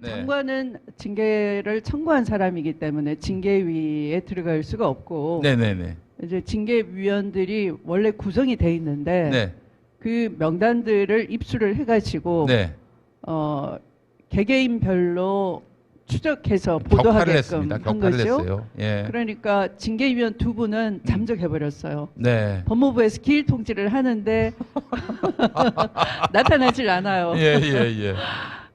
네, 네. 장관은 징계를 청구한 사람이기 때문에 징계위에 들어갈 수가 없고 네네네. 이제 징계위원들이 원래 구성이 돼 있는데 네. 그 명단들을 입수를 해가지고 네. 어, 개개인별로 추적해서 보도하게끔. 한 거죠. 예. 그러니까 징계위원 두 분은 음. 잠적해 버렸어요. 네. 법무부에서 기일 통지를 하는데 나타나질 않아요. 예, 예, 예.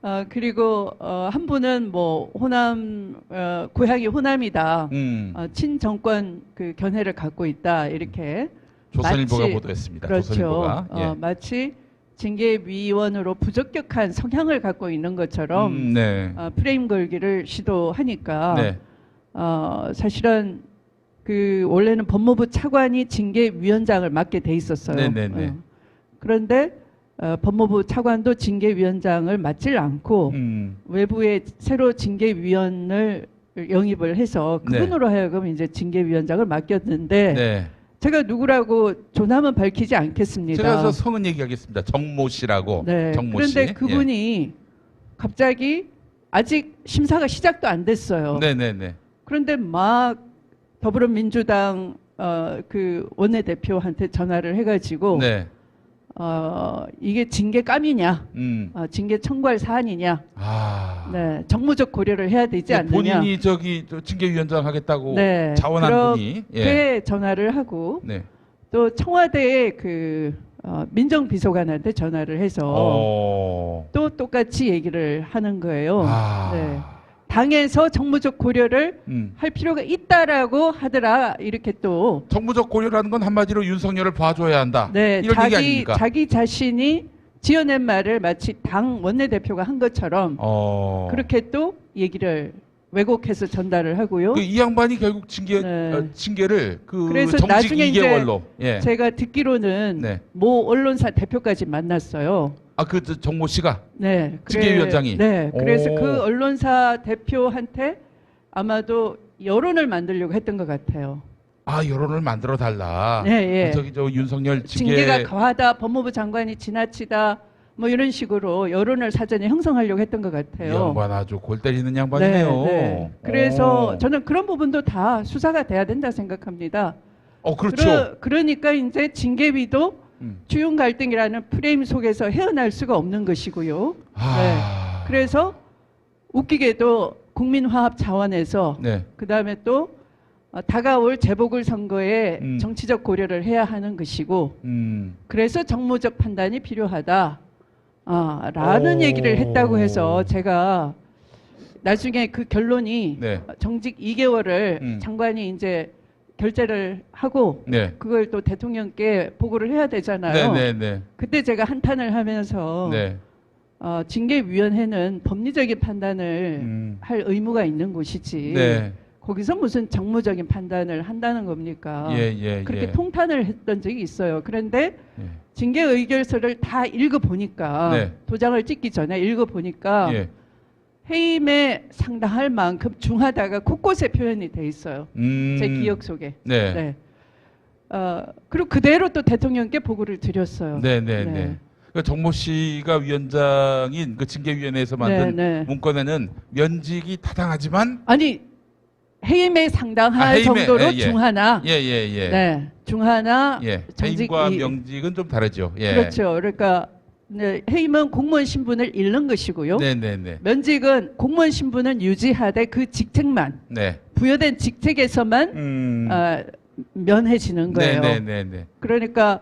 어, 그리고 어, 한 분은 뭐 호남 어, 고향이 호남이다. 음. 어, 친정권 그 견해를 갖고 있다 이렇게 조선일보가 마치- 보도했습니다. 그렇죠. 조선일보가. 예. 어, 마치 징계위원으로 부적격한 성향을 갖고 있는 것처럼 음, 네. 어, 프레임 걸기를 시도하니까 네. 어, 사실은 그 원래는 법무부 차관이 징계위원장을 맡게 돼 있었어요. 네 네 네. 어. 그런데 어, 법무부 차관도 징계위원장을 맡질 않고 음. 외부에 새로 징계위원을 영입을 해서 네. 그분으로 하여금 이제 징계위원장을 맡겼는데 네. 제가 누구라고 조남은 밝히지 않겠습니다. 제가 서 성은 얘기하겠습니다. 정모 씨라고. 네. 정모 씨. 그런데 그분이 갑자기 아직 심사가 시작도 안 됐어요. 예. 네네네. 그런데 막 더불어민주당 어, 그 원내대표한테 전화를 해가지고 네. 어, 이게 징계감이냐, 음. 어, 징계 청구할 사안이냐, 아. 네, 정무적 고려를 해야 되지 않느냐. 본인이 저기 저 징계위원장 하겠다고 네, 자원한 분이. 예. 전화를 하고 네. 또 청와대의 그 어, 민정비서관한테 전화를 해서 어. 또 똑같이 얘기를 하는 거예요. 아. 네. 당에서 정무적 고려를 음. 할 필요가 있다라고 하더라 이렇게 또 정부적 고려라는 건 한마디로 윤석열을 봐줘야 한다. 네, 이런 얘기 자기 아닙니까? 자기 자신이 지어낸 말을 마치 당 원내대표가 한 것처럼 어. 그렇게 또 얘기를 왜곡해서 전달을 하고요. 그 이 양반이 결국 징계 네. 어, 징계를 그 그래서 정직 나중에 이제 2개월로 예. 제가 듣기로는 네. 모 언론사 대표까지 만났어요. 아 그 정모 씨가 네, 그래- 징계위원장이? 네, 그래서 오. 그 언론사 대표한테 아마도 여론을 만들려고 했던 것 같아요. 아 여론을 만들어 달라. 네, 예. 저기 저 윤석열 징계 징계가 과하다, 법무부 장관이 지나치다, 뭐 이런 식으로 여론을 사전에 형성하려고 했던 것이 같아요. 양반 아주 골 때리는 양반이네요. 그래서 오. 저는 그런 부분도 다 수사가 돼야 된다 생각합니다. 어 그렇죠. 그러, 니까 이제 징계위도 음. 주용 갈등이라는 프레임 속에서 헤어날 수가 없는 것이고요. 아. 그래서 웃기게도 국민화합 차원에서 네. 그 다음에 또 어, 다가올 재보궐 선거에 음. 정치적 고려를 해야 하는 것이고 음. 그래서 정무적 판단이 필요하다. 아, 라는 오. 얘기를 했다고 해서 제가 나중에 그 결론이 네. 정직 2개월을 음. 장관이 이제 결재를 하고 네. 그걸 또 대통령께 보고를 해야 되잖아요. 네, 네, 네. 그때 제가 한탄을 하면서 네. 어, 징계위원회는 법리적인 판단을 음. 할 의무가 있는 곳이지. 네. 거기서 무슨 정무적인 판단을 한다는 겁니까? 예, 예, 아, 그렇게 예. 통탄을 했던 적이 있어요. 그런데 예. 징계 의결서를 다 읽어 보니까 네. 도장을 찍기 전에 읽어 보니까 예. 해임에 상당할 만큼 중하다가 곳곳에 표현이 돼 있어요. 음. 제 기억 속에. 네. 네. 어, 그리고 그대로 또 대통령께 보고를 드렸어요. 네, 네, 네. 네. 그 정모 씨가 위원장인 그 징계위원회에서 만든 네, 네. 문건에는 면직이 타당하지만 아니 해임에 상당할 아, 해임에, 정도로 예, 예. 중하나. 예, 예, 예. 네. 중하나 예. 정직 해임과 이- 명직은 좀 다르죠. 예. 그렇죠. 그러니까 네, 해임은 공무원 신분을 잃는 것이고요. 네, 네, 네. 면직은 공무원 신분은 유지하되 그 직책만 네. 부여된 직책에서만 음. 아, 면해지는 네, 거예요. 네, 네, 네. 그러니까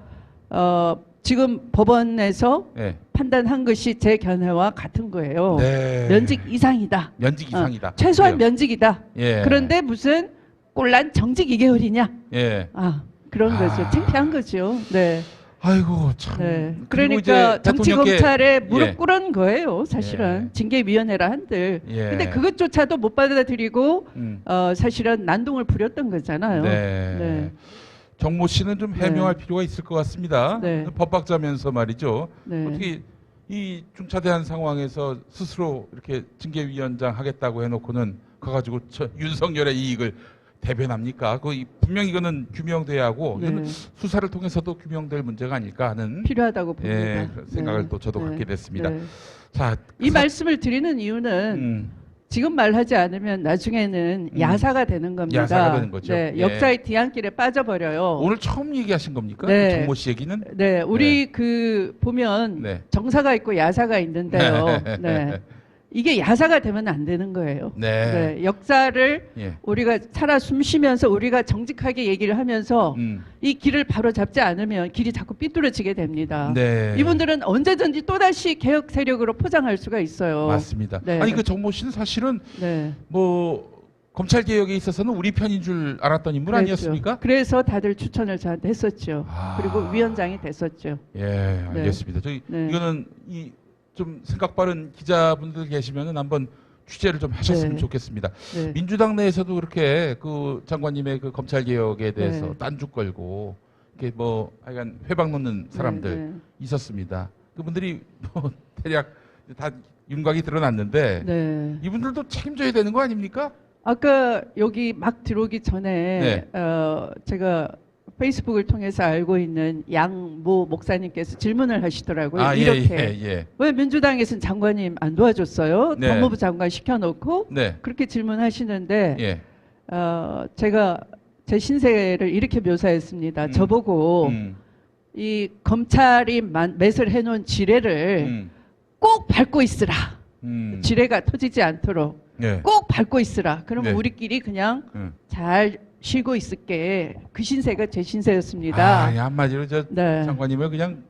어, 지금 법원에서 네. 판단한 것이 제 견해와 같은 거예요. 네. 면직 이상이다. 면직 어, 이상이다. 최소한 그래요. 면직이다. 예. 그런데 무슨 꼴난 정직 2개월이냐? 예. 아 그런 아. 거죠. 창피한 거죠. 네. 아이고 참. 네. 그러니까 정치 대통령께- 검찰에 무릎 예. 꿇은 거예요. 사실은 예. 징계위원회라 한들. 예. 근데 그것조차도 못 받아들이고 음. 어, 사실은 난동을 부렸던 거잖아요. 네. 네. 정모 씨는 좀 네. 해명할 필요가 있을 것 같습니다. 네. 법박자면서 말이죠. 네. 어떻게 이 중차대한 상황에서 스스로 이렇게 징계위원장 하겠다고 해놓고는 가가지고 저 윤석열의 이익을 대변합니까? 그 이- 분명히 이거는 규명돼야 하고 네. 수사를 통해서도 규명될 문제가 아닐까 하는 필요하다고 봅니다. 예, 그런 생각을 네. 또 저도 네. 갖게 됐습니다. 네. 자, 이그 말씀을 드리는 이유는 음, 지금 말하지 않으면 나중에는 음. 야사가 되는 겁니다. 야사가 되는 거죠. 네, 예. 역사의 뒤안길에 빠져버려요. 오늘 처음 얘기하신 겁니까? 네. 정모 씨 얘기는? 네, 우리 그 보면 네. 정사가 있고 야사가 있는데요. 네. 이게 야사가 되면 안 되는 거예요. 네. 네, 역사를 예. 우리가 살아 숨쉬면서 우리가 정직하게 얘기를 하면서 음. 이 길을 바로 잡지 않으면 길이 자꾸 삐뚤어지게 됩니다. 네. 이분들은 언제든지 또 다시 개혁 세력으로 포장할 수가 있어요. 맞습니다. 네. 아니 그 정모 씨는 사실은 네. 뭐 검찰 개혁에 있어서는 우리 편인 줄 알았던 인물 그랬죠. 아니었습니까? 그래서 다들 추천을 저한테 했었죠. 아. 그리고 위원장이 됐었죠. 예, 알겠습니다. 저기 네. 이거는 이 좀 생각 빠른 기자분들 계시면은 한번 취재를 좀 하셨으면 네. 좋겠습니다. 네. 민주당 내에서도 그렇게 그 장관님의 그 검찰 개혁에 대해서 네. 딴죽 걸고 이렇게 뭐 하여간 회방 놓는 사람들 네, 있었습니다. 그분들이 뭐 대략 다 윤곽이 드러났는데 네. 네. 이분들도 책임져야 되는 거 아닙니까? 아까 여기 막 들어오기 전에 네. 어, 제가 페이스북을 통해서 알고 있는 양모 목사님께서 질문을 하시더라고요. 아, 예, 이렇게 예, 예. 왜 민주당에서는 장관님 안 도와줬어요? 네. 법무부 장관 시켜놓고 네. 그렇게 질문하시는데 예. 어, 제가 제 신세를 이렇게 묘사했습니다. 음. 저보고 음. 이 검찰이 만- 매설 해놓은 지뢰를 음. 꼭 밟고 있으라. 음. 지뢰가 터지지 않도록 예. 꼭 밟고 있으라. 그러면 네. 우리끼리 그냥 음. 잘 쉬고 있을게. 그 신세가 제 신세였습니다. 아, 예, 한마디로 저 네. 장관님을 그냥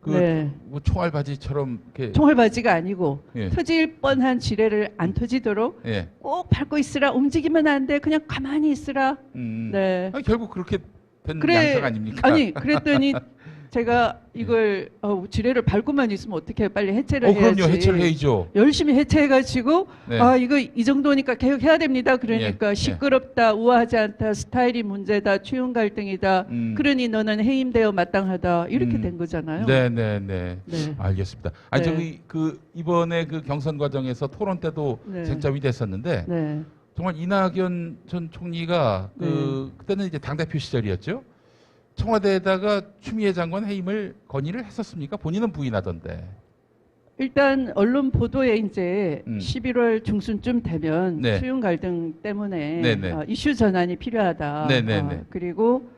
그 네. 뭐 총알 바지처럼 이렇게 총알 바지가 아니고 예. 터질 뻔한 지뢰를 안 터지도록 예. 꼭 밟고 있으라. 움직이면 안 돼. 그냥 가만히 있으라. 음. 네. 아, 결국 그렇게 된 그래. 양상 아닙니까? 아니 그랬더니 제가 이걸 어, 지뢰를 밟고만 있으면 어떻게 빨리 해체를 어, 해야지. 그럼요. 해체를 해야죠. 열심히 해체해가지고 네. 아 이거 이 정도니까 개혁해야 됩니다. 그러니까 예, 예. 시끄럽다, 우아하지 않다, 스타일이 문제다, 추용 갈등이다. 음. 그러니 너는 해임되어 마땅하다. 이렇게 음. 된 거잖아요. 네, 네, 네. 네. 알겠습니다. 아니 네. 저기 그 이번에 그 경선 과정에서 토론 때도 네. 쟁점이 됐었는데 네. 정말 이낙연 전 총리가 그 그때는 이제 당 대표 시절이었죠. 청와대에다가 추미애 장관 해임을 건의를 했었습니까? 본인은 부인하던데. 일단 언론 보도에 이제 음. 11월 중순쯤 되면 네. 수용 갈등 때문에 네네. 어, 이슈 전환이 필요하다. 네네네. 어, 그리고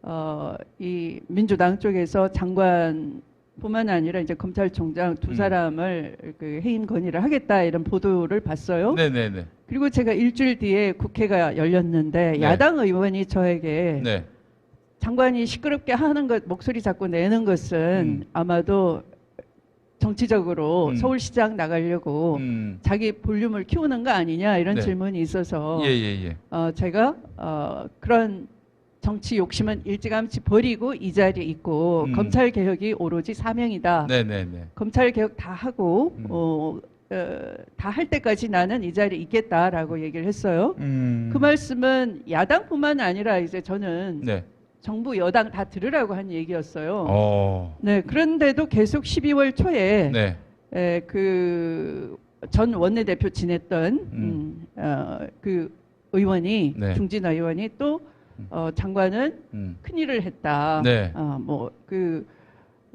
어, 이 민주당 쪽에서 장관뿐만 아니라 이제 검찰총장 두 음. 사람을 그 해임 건의를 하겠다 이런 보도를 봤어요. 네, 네, 네. 그리고 제가 일주일 뒤에 국회가 열렸는데 네. 야당 의원이 저에게 네. 장관이 시끄럽게 하는 것 목소리 자꾸 내는 것은 음. 아마도 정치적으로 음. 서울시장 나가려고 음. 자기 볼륨을 키우는 거 아니냐 이런 네. 질문이 있어서 예, 예, 예. 어, 제가 어, 그런 정치 욕심은 일찌감치 버리고 이 자리에 있고 음. 검찰 개혁이 오로지 사명이다. 네, 네, 네. 검찰 개혁 다 하고 음. 어, 다 할 때까지 나는 이 자리에 있겠다라고 얘기를 했어요. 음. 그 말씀은 야당뿐만 아니라 이제 저는 네. 정부 여당 다 들으라고 한 얘기였어요. 어. 네, 그런데도 계속 12월 초에 네. 에, 그, 전 원내대표 지냈던, 음. 음, 어, 그 의원이, 네. 중진 의원이 또, 음. 어, 장관은 음. 큰일을 했다. 네. 어, 뭐, 그,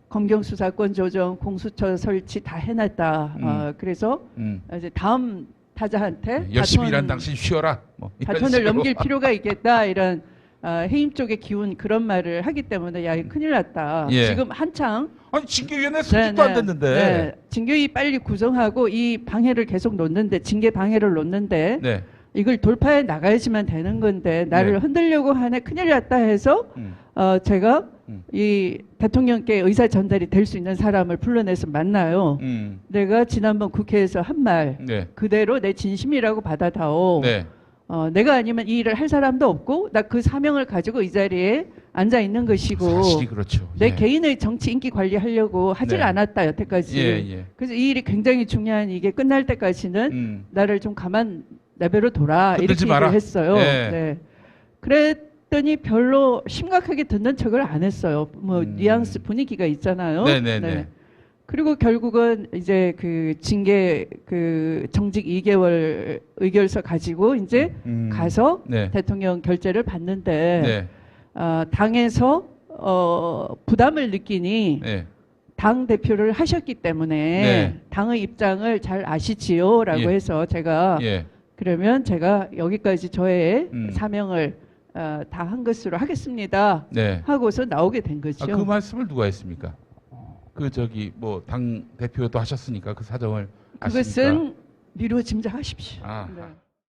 검경 수사권 조정, 공수처 설치 다 해놨다. 어, 그래서 음. 이제 다음 타자한테 네, 열심히 바톤- 일한 당신 쉬어라. 뭐 바톤을. 넘길 필요가 있겠다. 이런 어, 해임 쪽의 기운 그런 말을 하기 때문에 야, 이거 큰일 났다. 예. 지금 한창 아니 징계위원회 소집도 안 됐는데. 네. 징계위 빨리 구성하고 이 방해를 계속 놓는데 징계 방해를 놓는데 네. 이걸 돌파해 나가야지만 되는 건데 나를 네. 흔들려고 하네 큰일 났다 해서 음. 어 제가 음. 이 대통령께 의사 전달이 될 수 있는 사람을 불러내서 만나요. 음. 내가 지난번 국회에서 한말 네. 그대로 내 진심이라고 받아다오. 네. 어, 내가 아니면 이 일을 할 사람도 없고 나 그 사명을 가지고 이 자리에 앉아 있는 것이고 사실이 그렇죠. 내 예. 개인의 정치 인기 관리하려고 하질 네. 않았다 여태까지. 예, 예. 그래서 이 일이 굉장히 중요한 이게 끝날 때까지는 음. 나를 좀 가만 내버려 둬라 이렇게 얘기를 마라. 했어요. 예. 네. 그랬더니 별로 심각하게 듣는 척을 안 했어요. 뭐 음. 뉘앙스 분위기가 있잖아요. 네네네. 그리고 결국은 이제 그 징계 그 정직 2개월 의결서 가지고 이제 음. 가서 네. 대통령 결재를 받는데 네. 어, 당에서 어, 부담을 느끼니 네. 당 대표를 하셨기 때문에 네. 당의 입장을 잘 아시지요라고 예. 해서 제가 예. 그러면 제가 여기까지 저의 음. 사명을 어, 다한 것으로 하겠습니다. 네. 하고서 나오게 된 거죠. 아, 그 말씀을 누가 했습니까? 그 저기 뭐 당 대표도 하셨으니까 그 사정을? 그것은 미루어 짐작하십시오. 아, 네.